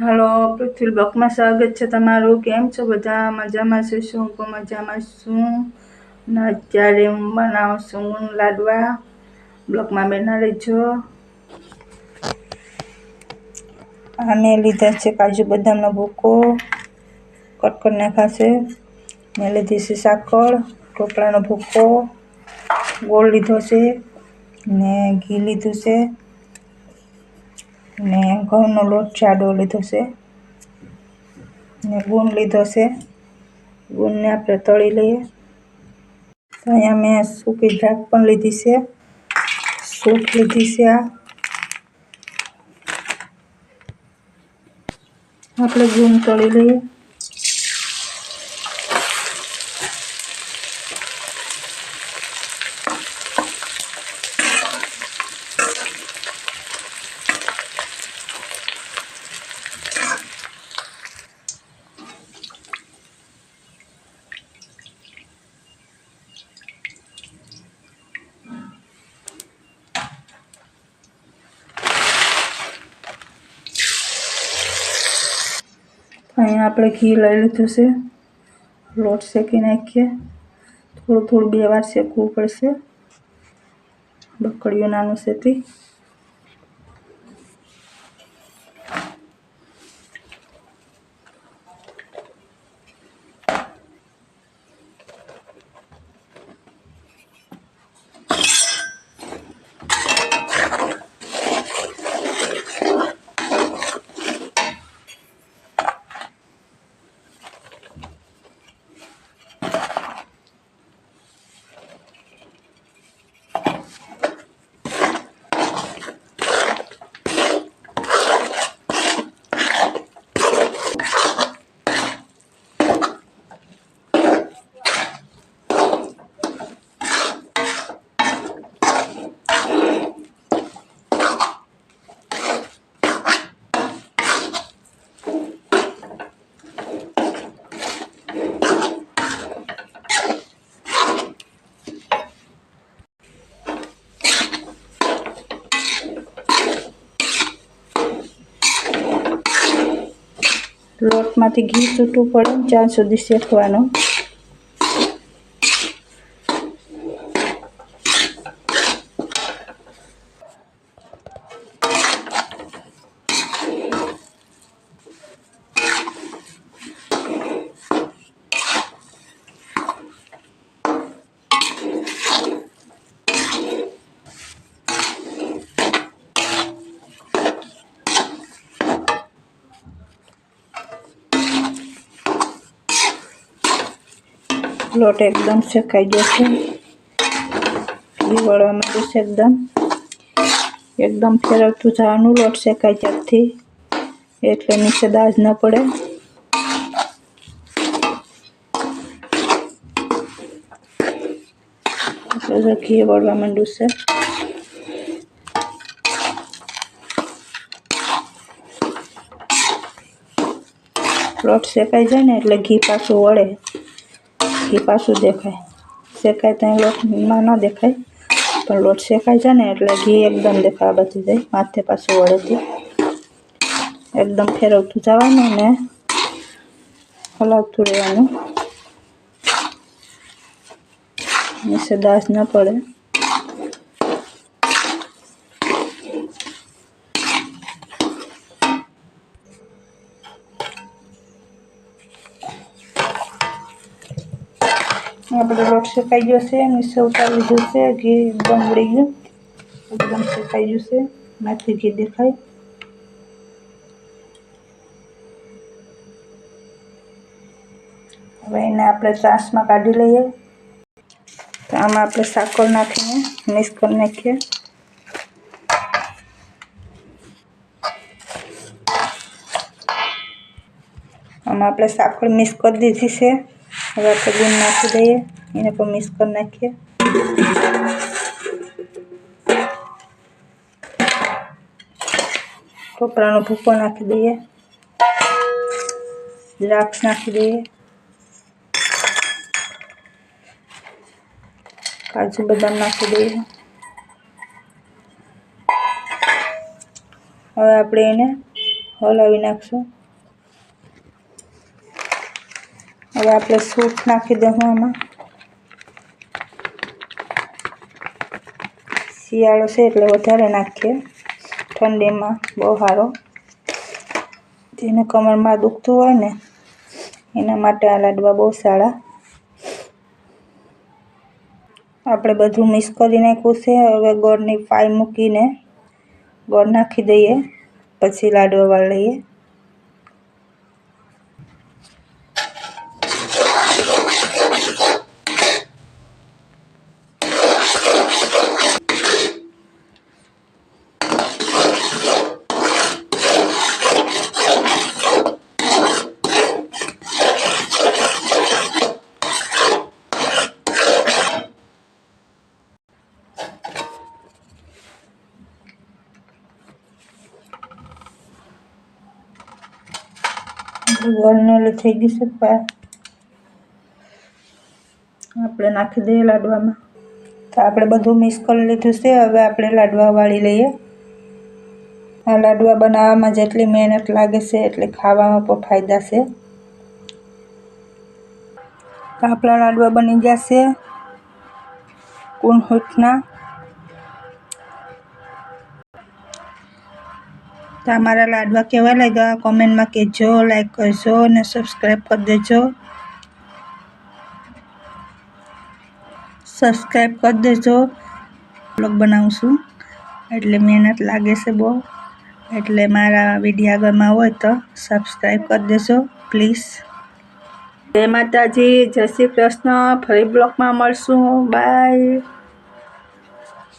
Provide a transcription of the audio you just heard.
હાલો, પૃથ્વી બ્લોકમાં સ્વાગત છે તમારું. કેમ છો? બધા મજામાં છું. શું હું મજામાં છું? ને, અત્યારે હું બનાવું છું લાડવા. બ્લોકમાં બેના રહેજો. અને લીધા છે કાજુ બદામનો ભૂકો. કટ કરી નાખાશે. મેં લીધી છે સાકર, ઢોકળાનો ભૂકો. ગોળ લીધો છે. ને ઘી લીધું છે. ને ઘઉંનો લોટ જાડો લીધો છે. ને ગુણ લીધો છે. ગુણને આપણે તળી લઈએ. તો અહીંયા મેં સૂકી ઢાક પણ લીધી છે. સૂપ લીધી છે આ. આપણે ગુણ તળી લઈએ. અહીંયા આપણે ઘી લઈ લીધું છે. લોટ શેકી નાખીએ. થોડું થોડું બે વાર શેકવું પડશે. બકડીયું નાનું છે લોટમાંથી ઘી છૂટું પડે ત્યાં સુધી શેકવાનું. લોટ એકદમ શેકાઈ છે ઘી વળવા માંડ્યું છે એકદમ. એકદમ ફેરવતું જવાનું લોટ શેકાય ત્યારથી એટલે નીચે દાજ ન પડે. ઘી વળવા માંડ્યું છે. લોટ શેકાઈ જાય ને એટલે ઘી પાછું વળે. ઘી પાછું દેખાય. શેકાય ત્યાં લોટમાં ન દેખાય, પણ લોટ શેકાઈ જાય ને એટલે ઘી એકદમ દેખાવા બચી જાય માથે પાછું વળેથી. એકદમ ફેરવતું જવાનું ને હલાવતું રહેવાનું. નીચે દાસ ન પડે. આપણે લોટ શેકાઈ ગયો છે નીચે ઉતારી લીધું છે ઘી એકદમ ઉડી ગયું એકદમ શેકાઈ ગયું છે માથે ઘી દેખાય હવે એને આપણે ચાસમાં કાઢી લઈએ તો આમાં આપણે સાકર નાખીને મિક્સ કરી નાખીએ આમાં આપણે સાકર મિક્સ કરી દીધી છે હવે આપણે ગુણ નાખી દઈએ એને પણ મિક્સ કરી નાખીએ ટોપરાનો ભૂકો નાખી દઈએ દ્રાક્ષ નાખી દઈએ કાજુ બદામ નાખી દઈએ હવે આપણે એને હલાવી નાખશું હવે આપણે સૂપ નાખી દઉં આમાં. શિયાળો છે એટલે વધારે નાખીએ. ઠંડીમાં બહુ સારો. જેને કમરમાં દુખતું હોય ને, એના માટે આ લાડવા બહુ સારા. આપણે બધું મિક્સ કરી નાખ્યું છે. હવે ગોળની પાઈ મૂકીને ગોળ નાખી દઈએ. પછી લાડવા વાળ લઈએ. ગોળને થઈ ગયું છે આપણે નાખી દઈએ લાડવામાં. તો આપણે બધું મિક્સ કરી લીધું છે. હવે આપણે લાડવા વાળી લઈએ. આ લાડવા બનાવવામાં જેટલી મહેનત લાગે છે, એટલી ખાવામાં પણ ફાયદા છે. આપણા લાડવા બની જશે કુનહુટના. તમારા અમારા લાડવા કેવા લાગ્યા? કોમેન્ટમાં કહેજો લાઈક કરજો અને સબસ્ક્રાઈબ કરી દેજો. સબસ્ક્રાઈબ કરી દેજો. બ્લોગ બનાવું છું. એટલે મહેનત લાગે છે બહુ. એટલે મારા વીડિયો ગમા હોય તો સબસ્ક્રાઈબ કરી દેજો પ્લીઝ જય માતાજી. જય શ્રી કૃષ્ણ. ફરી બ્લોગમાં મળશું. બાય